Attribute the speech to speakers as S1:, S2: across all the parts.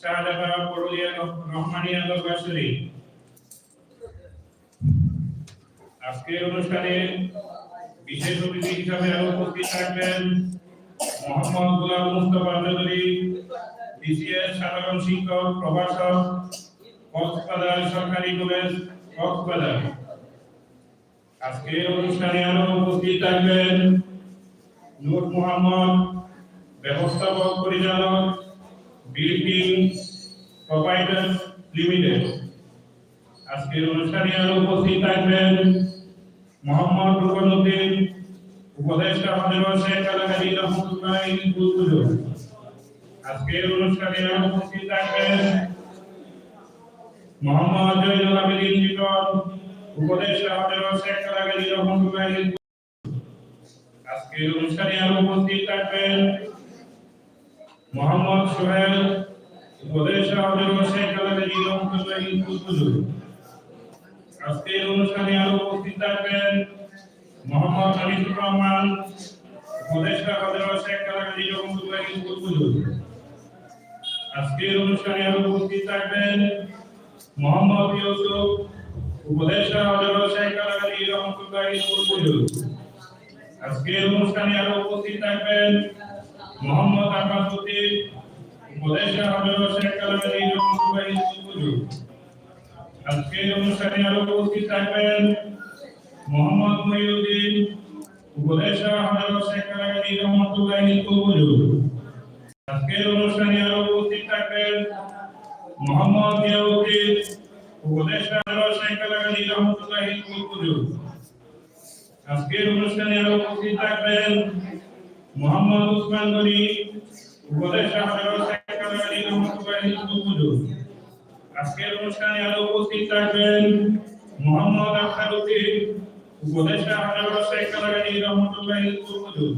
S1: শাহজাদা বড়লিয়া রহমানিয়া দরবাসরী আজকের অনুষ্ঠানে বিশেষ অতিথি হিসাবে উপস্থিত থাকবেন মোহাম্মদ গোলাম মুস্তফা চৌধুরী, বিসিএস সাধারণ শিক্ষক, প্রভাষক, কক্সবাজার সরকারি কলেজ, কক্সবাজার। আজকের অনুষ্ঠানে আরও উপস্থিত থাকবেন নূর মোহাম্মদ, ব্যবস্থাপক, পরিচালক বিল্ডিং প্রোভাইডার্স লিমিটেড আজকের অনুষ্ঠানে আরও উপস্থিত থাকবেন মোহাম্মদ রুকনুদ্দিন, উপদেষ্টা হজরত শেখ আলাকালী রহমতুল্লাহ আজকের অনুষ্ঠানে আরও উপস্থিত থাকবেন মোহাম্মদ জয়নুল আবেদিন জীবন উপদেষ্টা হজরত শেখ আলাকালী রহমতুল্লাহ আজকের অনুষ্ঠানে আরও উপস্থিত থাকবেন মোহাম্মদ সোহেল, উপদেষ্টা হজরত আজকের অনুষ্ঠানে আরও উপস্থিত থাকবেন মোহাম্মদ আনিসুর রহমান, উপদেষ্টা হজরত আজকের অনুষ্ঠানে আরও উপস্থিত থাকবেন মোহাম্মদ ইউসুফ, উপদেষ্টা হজরত শেখ আজকের অনুষ্ঠানে আরও উপস্থিত থাকবেন মোহাম্মদ আব্বাস উদ্দিন উপদেষ্টা হজরত শেখ কালাকালী রহমতুল্লাহ বুলবুল আজকের অনুষ্ঠানে আরও উপস্থিত থাকবেন মোহাম্মদ মহিউদ্দিন, উপদেষ্টা হজরত শেখ আলী রহমতুল্লাহ কবুল আজকের অনুষ্ঠানে আরও উপস্থিত থাকবেন মোহাম্মদ জিয়াউদ্দিন, উপদেষ্টা হজরত শেখ আলী রহমতুল্লাহ কবুল আজকের অনুষ্ঠানে আরও উপস্থিত থাকবেন মোহাম্মদ উসমান গনি, উপদেষ্টা শেখ আলী রহমতুল্লাহ কবুল আজকের অনুষ্ঠানে আরও উপস্থিত থাকবেন মোহাম্মদ আখতার উদ্দিন, উপদেষ্টা শেখ কালাগানি রহমতুল্লাহ কুরকুদুর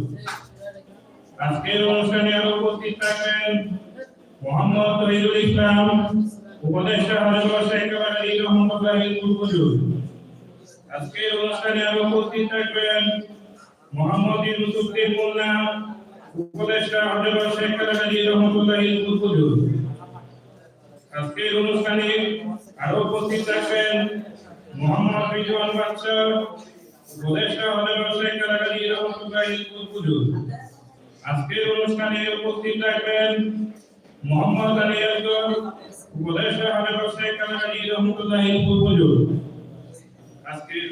S1: আজকের অনুষ্ঠানে আরও উপস্থিত থাকবেন মোহাম্মদ তহিদুল ইসলাম, উপদেষ্টা শেখ কালাগানি রহমতুল্লাহ কুরকুদুর আজকের অনুষ্ঠানে আরও উপস্থিত থাকবেন মোহাম্মদ ইউসুফদ্দিন মোল্লা উপদেষ্টা হজরত শেখ কালাগানি রহমতুল্লাহ কুরকুদুর আজকের অনুষ্ঠানে আরও উপস্থিত থাকবেন মোহাম্মদ রিজওয়ান বাদশা, উপদেষ্টা হজরত শেখ আলী রহমতুল্লাহ কুরকুজুর আজকের অনুষ্ঠানে উপস্থিত থাকবেন মোহাম্মদ আলী আসগর উপদেষ্টা হজরত শেখ আলী রহমতুল্লাহ কুরকুজুর আজকের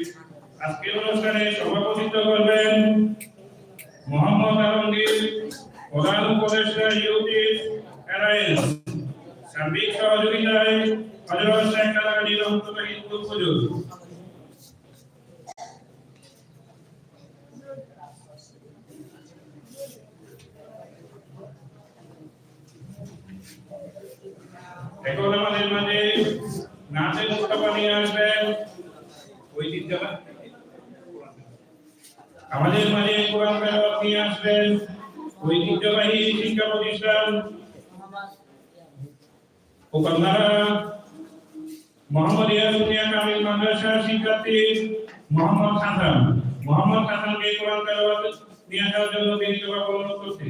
S1: আজকের অনুষ্ঠানে সভাপতিত্ব করবেন মোহাম্মদ আলমগীর, প্রধান উপদেষ্টা ইউপি এরাইল সার্বিক সহযোগিতায় হজরত শেখ কুরকুজুর এখন আমাদের মাঝে নাচের নিয়ে আসবেন ঐতিহ্যবাহী আমাদের মাঝে কোরআন তেলাওয়াত নিয়ে আসবেন, ঐতিহ্যবাহী শিক্ষা প্রতিষ্ঠান ওকান্দারা মোহাম্মদ ইয়াসুনিয়া কামিল মাদ্রাসা শিক্ষার্থী মোহাম্মদ হাসান। মোহাম্মদ হাসানকে কোরআন তেলাওয়াত নিয়ে আসার জন্য বিনীতভাবে অনুরোধ করছি।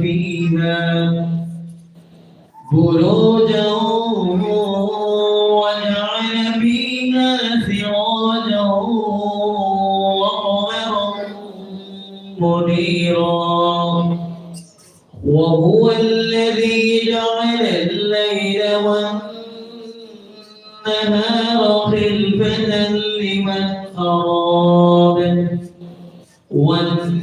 S2: فيها بروجا وجعل فيها سراجا وقمرا منيرا. وهو الذي جعل الليل والنهار خلفة لمن أراد والنهار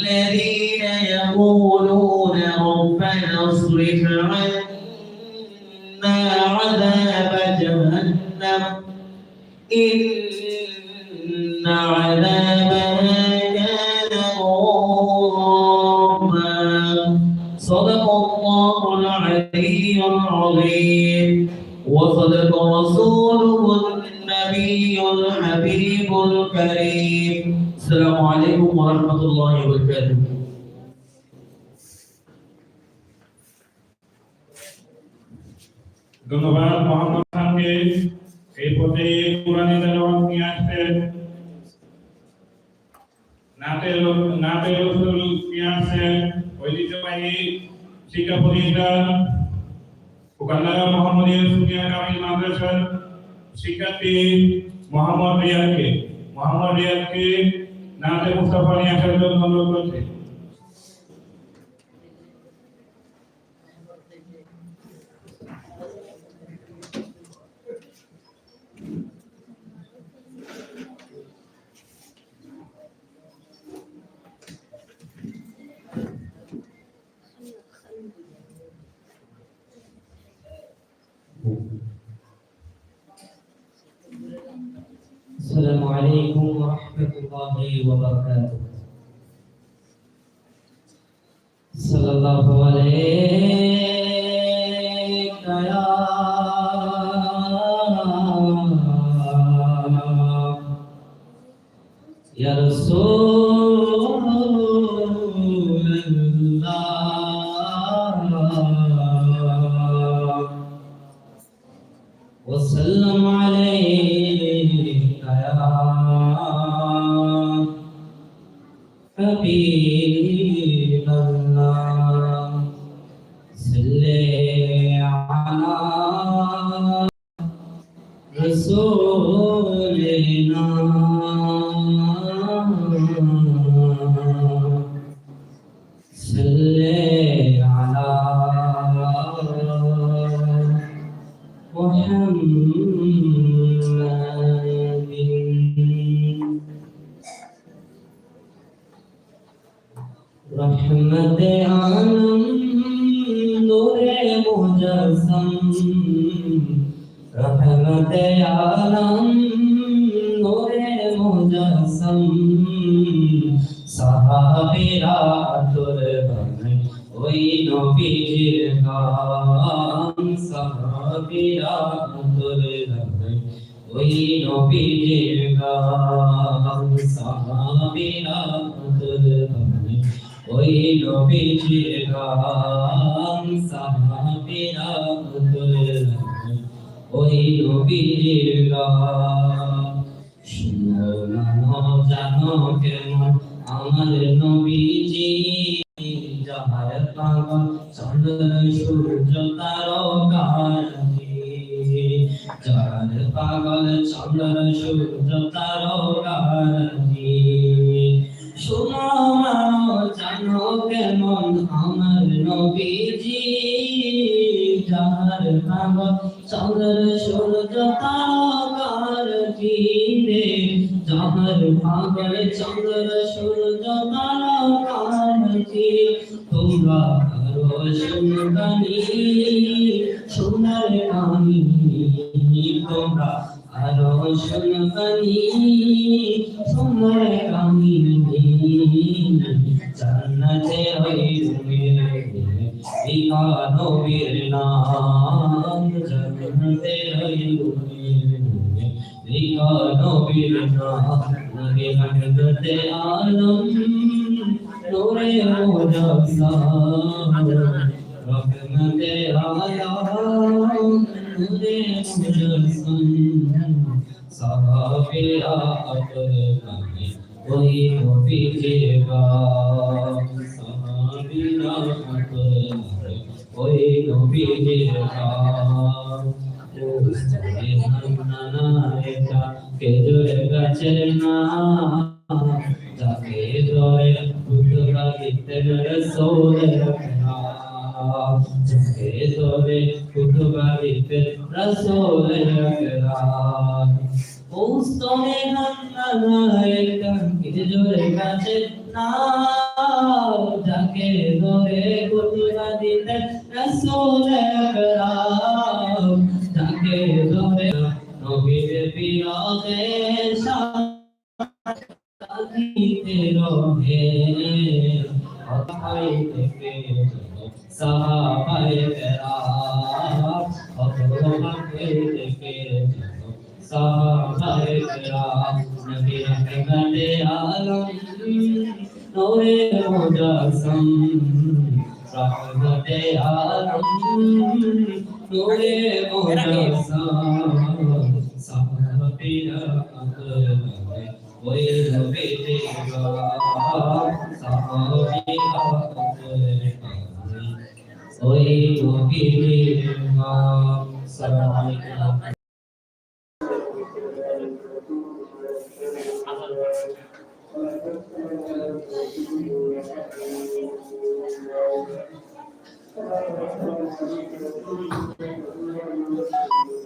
S2: والذين يقولون ربنا اصرف عنا عذاب جهنم. إن عذابها كان غراما. صدق الله العلي العظيم. وصدق رسوله النبي الحبيب الكريم. السلام عليكم ورحمة الله وبركاته
S1: ধন্যবাদ মোহাম্মদ খানকে এই পথে কোরআনে তেলাওয়াত নিয়ে আসছেন নাতের নাতের রসুল নিয়ে আসছেন ঐতিহ্যবাহী শিক্ষা প্রতিষ্ঠান ওকান্দারা মোহাম্মদিয়া সুনিয়া কামিল মাদ্রাসার শিক্ষার্থী মোহাম্মদ রিয়াদকে মোহাম্মদ রিয়াদকে নাতে মুস্তাফা নিয়ে আসার জন্য অনুরোধ করছে
S2: السلام عليكم ورحمة الله وبركاته. صلى الله عليك يا يا رسول الله. وسلم عليك يا حبيب الله ওই নবীর গান সাহাবেরা তোর বানাই ওই নবীর গান সাহাবেরা তোর বানাই ওই নবীর গান সাহাবেরা তোর বানাই ওই নবীর গান জানো কেমন আমার নবীজি যাহার পাগল চন্দ্র সূর্য তারকাজি যাহার পাগল চন্দ্র সূর্য তারকাজি শোনো মানো জানো কেমন আমার নবীজি যাহার পাগল চন্দ্র সূর্য তারকাজি রে পাগল চন্দ্র সূর্য তারকাজি তোমরা আরও শুনগানি সোনার কাহিনী তোমরা আরও শুনবানি সোনার কাহিনী জান্নাতে হইবে ইহা নবীর নাম জান্নাতে হইবে ইহা নবীর নাম নবী রহমতে আলম নূরে মুজাসসাম রহমতে আলম নূরে মুজাসসাম সাহাবিয়া আতর কানে ওই নবী জিবা সাহাবিয়া আতর ওই নবী গাছের না যাকে ধরে কুতুবা গীতের রসোলের যাকে ধরে কুতুবা গীতের রসোলের উস্তমে হান্নায় কেজুরে গাছের না যাকে ধরে কুতুবা গীতের রসোলের যাকে ধরে নবীর বিরহে সাথীতে রহে অথাই থেকে সাহাবাই তেরা অথবাই থেকে সাহাবাই তেরা নবী রহমতে আলম নূরে মুজাসম রহমতে Alam floore you. sahapira adane どうもありがとうご
S3: ざいました。